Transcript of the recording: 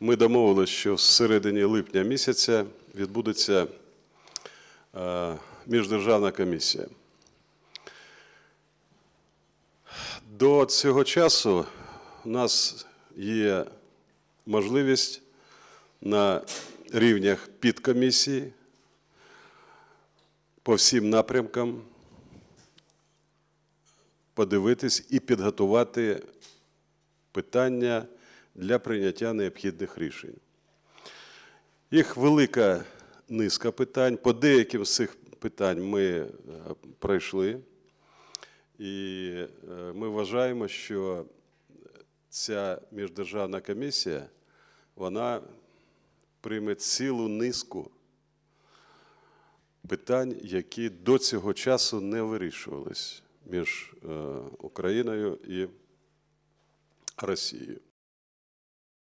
Ми домовилися, що в середині липня місяця відбудеться е, міждержавна комісія. До цього часу у нас є можливість на рівнях підкомісії по всім напрямкам подивитись і підготувати питання для прийняття необхідних рішень. Їх велика низка питань. По деяким з цих питань ми е, пройшли. І е, ми вважаємо, що ця міждержавна комісія вона прийме цілу низку питань, які до цього часу не вирішувались між е, Україною і Росією.